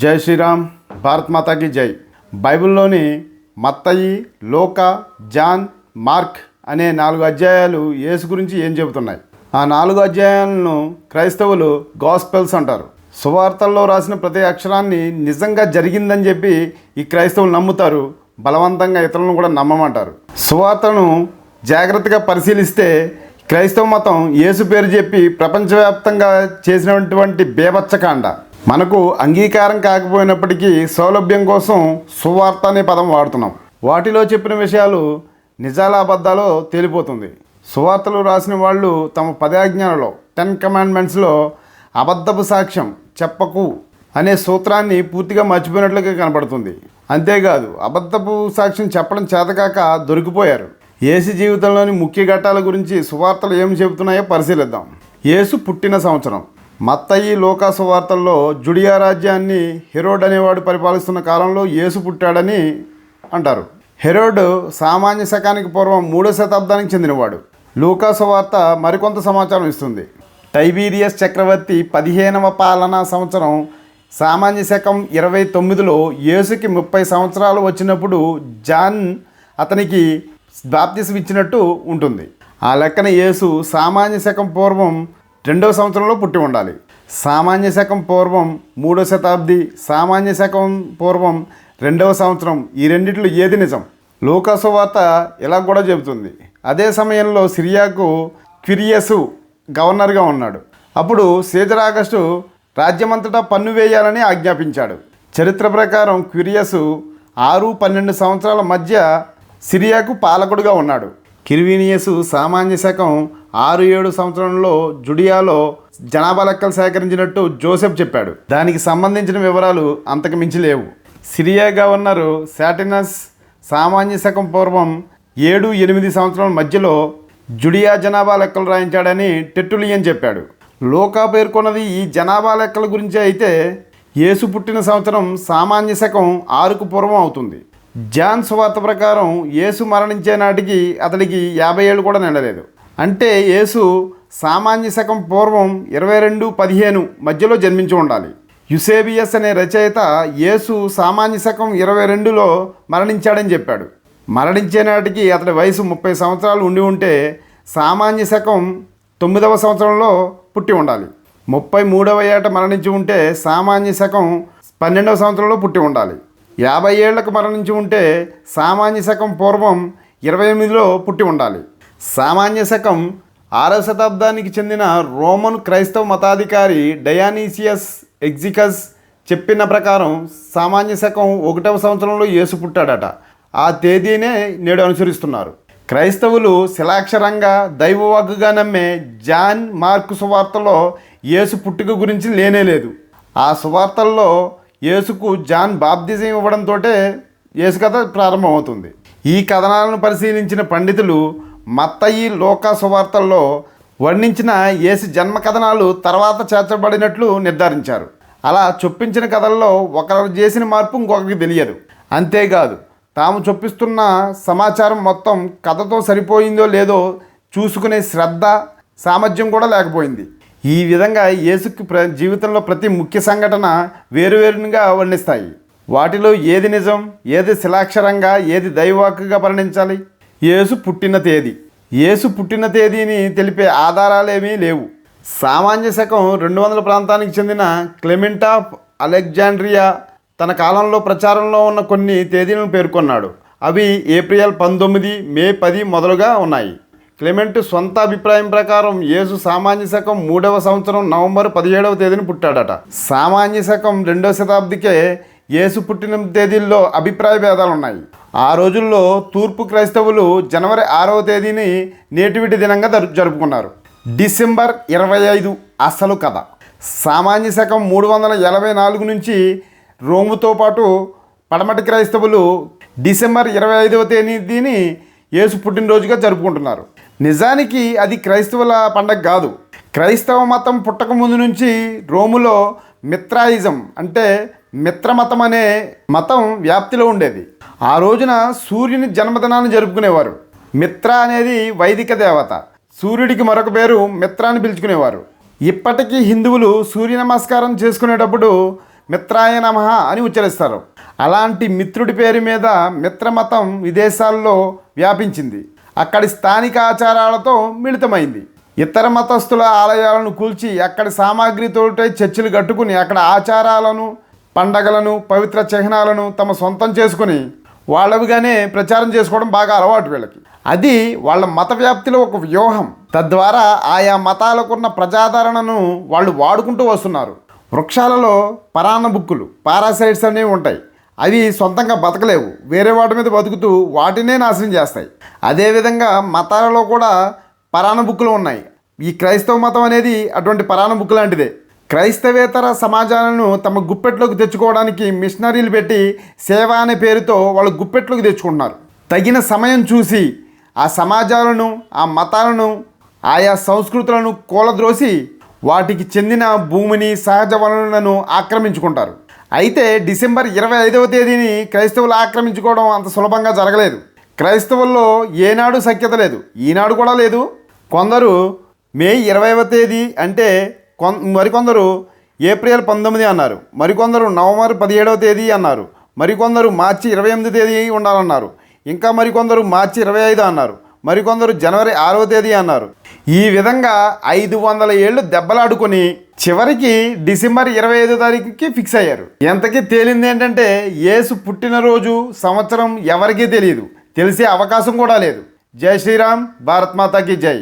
జై శ్రీరామ్ భారత్ మాతాకి జై. బైబిల్లోని మత్తయి లోక జాన్ మార్క్ అనే నాలుగు అధ్యాయాలు యేసు గురించి ఏం చెబుతున్నాయి? ఆ నాలుగు అధ్యాయాలను క్రైస్తవులు గాస్పెల్స్ అంటారు. సువార్తల్లో రాసిన ప్రతి అక్షరాన్ని నిజంగా జరిగిందని చెప్పి ఈ క్రైస్తవులు నమ్ముతారు. బలవంతంగా ఇతరులను కూడా నమ్మమంటారు. సువార్తను జాగ్రత్తగా పరిశీలిస్తే క్రైస్తవ మతం యేసు పేరు చెప్పి ప్రపంచవ్యాప్తంగా చేసినటువంటి బేభత్సకాండ మనకు అంగీకారం కాకపోయినప్పటికీ సౌలభ్యం కోసం సువార్త అనే పదం వాడుతున్నాం. వాటిలో చెప్పిన విషయాలు నిజాల అబద్ధాలో తేలిపోతుంది. సువార్తలు రాసిన వాళ్ళు తమ పదాజ్ఞలలో టెన్ కమాండ్మెంట్స్లో అబద్ధపు సాక్ష్యం చెప్పకు అనే సూత్రాన్ని పూర్తిగా మర్చిపోయినట్లుగా కనపడుతుంది అంతేకాదు అబద్ధపు సాక్ష్యం చెప్పడం చేతకాక దొరికిపోయారు. యేసు జీవితంలోని ముఖ్య ఘట్టాల గురించి సువార్తలు ఏం చెబుతున్నాయో పరిశీలిద్దాం. యేసు పుట్టిన సంవత్సరం. మత్తయి లోకాసు వార్తల్లో జుడియా రాజ్యాన్ని హెరోడ్ అనేవాడు పరిపాలిస్తున్న కాలంలో యేసు పుట్టాడని అంటారు. హెరోడ్ సామాన్య శకానికి పూర్వం మూడో శతాబ్దానికి చెందినవాడు. లూకాసు వార్త మరికొంత సమాచారం ఇస్తుంది. టైబీరియస్ చక్రవర్తి పదిహేనవ పాలనా సంవత్సరం సామాన్య శకం ఇరవై తొమ్మిదిలో యేసుకి ముప్పై సంవత్సరాలు వచ్చినప్పుడు జాన్ అతనికి బాప్తిసం ఇచ్చినట్టు ఉంటుంది. ఆ లెక్కన యేసు సామాన్య శకం పూర్వం రెండవ సంవత్సరంలో పుట్టి ఉండాలి. సామాన్య శకం పూర్వం మూడో శతాబ్ది సామాన్య శకం పూర్వం రెండవ సంవత్సరం ఈ రెండిట్లో ఏది నిజం? లూకాసు వార్త ఇలా కూడా చెబుతుంది. అదే సమయంలో సిరియాకు క్విరియసు గవర్నర్గా ఉన్నాడు. అప్పుడు సీజర్ ఆగస్టు రాజ్యమంతటా పన్ను వేయాలని ఆజ్ఞాపించాడు. చరిత్ర ప్రకారం క్విరియసు ఆరు పన్నెండు సంవత్సరాల మధ్య సిరియాకు పాలకుడుగా ఉన్నాడు. కిర్వీనియసు సామాన్య శకం ఆరు ఏడు సంవత్సరంలో జుడియాలో జనాభా లెక్కలు సేకరించినట్టు జోసెఫ్ చెప్పాడు. దానికి సంబంధించిన వివరాలు అంతకు మించి లేవు. సిరియా గవర్నరు శాటినస్ సామాన్య శకం పూర్వం ఏడు ఎనిమిది సంవత్సరాల మధ్యలో జుడియా జనాభా లెక్కలు రాయించాడని టెట్టులియన్ చెప్పాడు. లోకా పేర్కొన్నది ఈ జనాభా లెక్కల గురించి అయితే యేసు పుట్టిన సంవత్సరం సామాన్య శకం ఆరుకు పూర్వం అవుతుంది. జాన్ సువార్త ప్రకారం యేసు మరణించే నాటికి అతడికి యాభై ఏళ్ళు కూడా నిండలేదు. అంటే యేసు సామాన్య శకం పూర్వం ఇరవై రెండు పదిహేను మధ్యలో జన్మించి ఉండాలి. యుసేబియస్ అనే రచయిత యేసు సామాన్య శకం ఇరవై రెండులో మరణించాడని చెప్పాడు. మరణించే నాటికి అతడి వయసు ముప్పై సంవత్సరాలు ఉండి ఉంటే సామాన్య శకం తొమ్మిదవ సంవత్సరంలో పుట్టి ఉండాలి. ముప్పై మూడవ ఏట మరణించి ఉంటే సామాన్య శకం పన్నెండవ సంవత్సరంలో పుట్టి ఉండాలి. యాభై ఏళ్ళకు మరణించి ఉంటే సామాన్య శకం పూర్వం ఇరవై ఎనిమిదిలో పుట్టి ఉండాలి. సామాన్య శకం ఆరవ శతాబ్దానికి చెందిన రోమన్ క్రైస్తవ మతాధికారి డయానీసియస్ ఎగ్జికస్ చెప్పిన ప్రకారం సామాన్య శకం ఒకటవ సంవత్సరంలో యేసు పుట్టాడట. ఆ తేదీనే నేడు అనుసరిస్తున్నారు. క్రైస్తవులు శిలాక్షరంగా దైవవాగ్గుగా నమ్మే జాన్ మార్కు సువార్తలో యేసు పుట్టుక గురించి లేనే లేదు. ఆ సువార్తల్లో యేసుకు జాన్ బాప్తిజం ఇవ్వడంతో యేసు కథ ప్రారంభమవుతుంది. ఈ కథనాలను పరిశీలించిన పండితులు మత్తయి లోకా సువార్తల్లో వర్ణించిన యేసు జన్మ కథనాలు తర్వాత చేర్చబడినట్లు నిర్ధారించారు. అలా చొప్పించిన కథల్లో ఒకరు చేసిన మార్పు ఇంకొకరికి తెలియదు. అంతేకాదు తాము చొప్పిస్తున్న సమాచారం మొత్తం కథతో సరిపోయిందో లేదో చూసుకునే శ్రద్ధ సామర్థ్యం కూడా లేకపోయింది. ఈ విధంగా యేసుకి ప్ర జీవితంలో ప్రతి ముఖ్య సంఘటన వేరువేరుగా వర్ణిస్తాయి. వాటిలో ఏది నిజం ఏది శిలాక్షరంగా ఏది దైవాకుగా పరిణించాలి యేసు పుట్టిన తేదీ. యేసు పుట్టిన తేదీని తెలిపే ఆధారాలేమీ లేవు. సామాన్య శకం రెండు వందల ప్రాంతానికి చెందిన క్లెమెంట్ ఆఫ్ అలెగ్జాండ్రియా తన కాలంలో ప్రచారంలో ఉన్న కొన్ని తేదీలను పేర్కొన్నాడు. అవి ఏప్రిల్ పంతొమ్మిది మే పది మొదలుగా ఉన్నాయి. క్లెమెంట్ సొంత అభిప్రాయం ప్రకారం యేసు సామాన్య శకం మూడవ సంవత్సరం నవంబర్ పదిహేడవ తేదీని పుట్టాడట. సామాన్య శకం రెండవ శతాబ్దికే యేసు పుట్టిన తేదీల్లో అభిప్రాయ భేదాలు ఉన్నాయి ఆ రోజుల్లో తూర్పు క్రైస్తవులు జనవరి ఆరవ తేదీని నేటివిటి దినంగా జరుపుకున్నారు. డిసెంబర్ ఇరవై ఐదు అసలు కథ. సామాన్య శకం మూడు వందల ఎనభై నాలుగు నుంచి రోముతో పాటు పడమటి క్రైస్తవులు డిసెంబర్ ఇరవై ఐదవ తేదీని యేసు పుట్టినరోజుగా జరుపుకుంటున్నారు. నిజానికి అది క్రైస్తవుల పండగ కాదు. క్రైస్తవ మతం పుట్టక ముందు నుంచి రోములో మిత్రాయిజం అంటే మిత్రమతం అనే మతం వ్యాప్తిలో ఉండేది. ఆ రోజున సూర్యుని జన్మదినాన్ని జరుపుకునేవారు. మిత్ర అనేది వైదిక దేవత. సూర్యుడికి మరొక పేరు మిత్ర అని పిలుచుకునేవారు. ఇప్పటికీ హిందువులు సూర్య నమస్కారం చేసుకునేటప్పుడు మిత్రాయ నమ అని ఉచ్చరిస్తారు. అలాంటి మిత్రుడి పేరు మీద మిత్రమతం విదేశాల్లో వ్యాపించింది. అక్కడి స్థానిక ఆచారాలతో మిళితమైంది. ఇతర మతస్థుల ఆలయాలను కూల్చి అక్కడి సామాగ్రితోటే చర్చిలు కట్టుకుని అక్కడ ఆచారాలను పండగలను పవిత్ర చిహ్నాలను తమ సొంతం చేసుకుని వాళ్ళవిగానే ప్రచారం చేసుకోవడం బాగా అలవాటు వీళ్ళకి. అది వాళ్ళ మత వ్యాప్తిలో ఒక వ్యూహం. తద్వారా ఆయా మతాలకున్న ప్రజాదరణను వాళ్ళు వాడుకుంటూ వస్తున్నారు. వృక్షాలలో పరాన్న బుక్కులు పారాసైట్స్ అనేవి ఉంటాయి. అవి సొంతంగా బతకలేవు. వేరే వాటి మీద బతుకుతూ వాటినే నాశనం చేస్తాయి. అదేవిధంగా మతాలలో కూడా పరాణ బుక్కులు ఉన్నాయి. ఈ క్రైస్తవ మతం అనేది అటువంటి పరాణ బుక్ లాంటిదే. క్రైస్తవేతర సమాజాలను తమ గుప్పెట్లోకి తెచ్చుకోవడానికి మిషనరీలు పెట్టి సేవ అనే పేరుతో వాళ్ళు గుప్పెట్లోకి తెచ్చుకుంటున్నారు. తగిన సమయం చూసి ఆ సమాజాలను ఆ మతాలను ఆయా సంస్కృతులను కూలద్రోసి వాటికి చెందిన భూమిని సహజ వనరులను ఆక్రమించుకుంటారు. అయితే డిసెంబర్ ఇరవై ఐదవ తేదీని క్రైస్తవులు ఆక్రమించుకోవడం అంత సులభంగా జరగలేదు. క్రైస్తవుల్లో ఏనాడు సఖ్యత లేదు ఈనాడు కూడా లేదు. కొందరు మే ఇరవైవ తేదీ అంటే కొ మరికొందరు ఏప్రిల్ పంతొమ్మిది అన్నారు మరికొందరు నవంబర్ పదిహేడవ తేదీ అన్నారు మరికొందరు మార్చి ఇరవై ఎనిమిది తేదీ ఉండాలన్నారు ఇంకా మరికొందరు మార్చి ఇరవై ఐదు అన్నారు మరికొందరు జనవరి ఆరవ తేదీ అన్నారు. ఈ విధంగా ఐదు వందల ఏళ్ళు దెబ్బలాడుకొని చివరికి డిసెంబర్ ఇరవై ఐదో తారీఖుకి ఫిక్స్ అయ్యారు. ఎంతకీ తేలింది ఏంటంటే యేసు పుట్టినరోజు సంవత్సరం ఎవరికీ తెలియదు తెలిసే అవకాశం కూడా లేదు. జై శ్రీరామ్ భారత్ మాతాకి జై.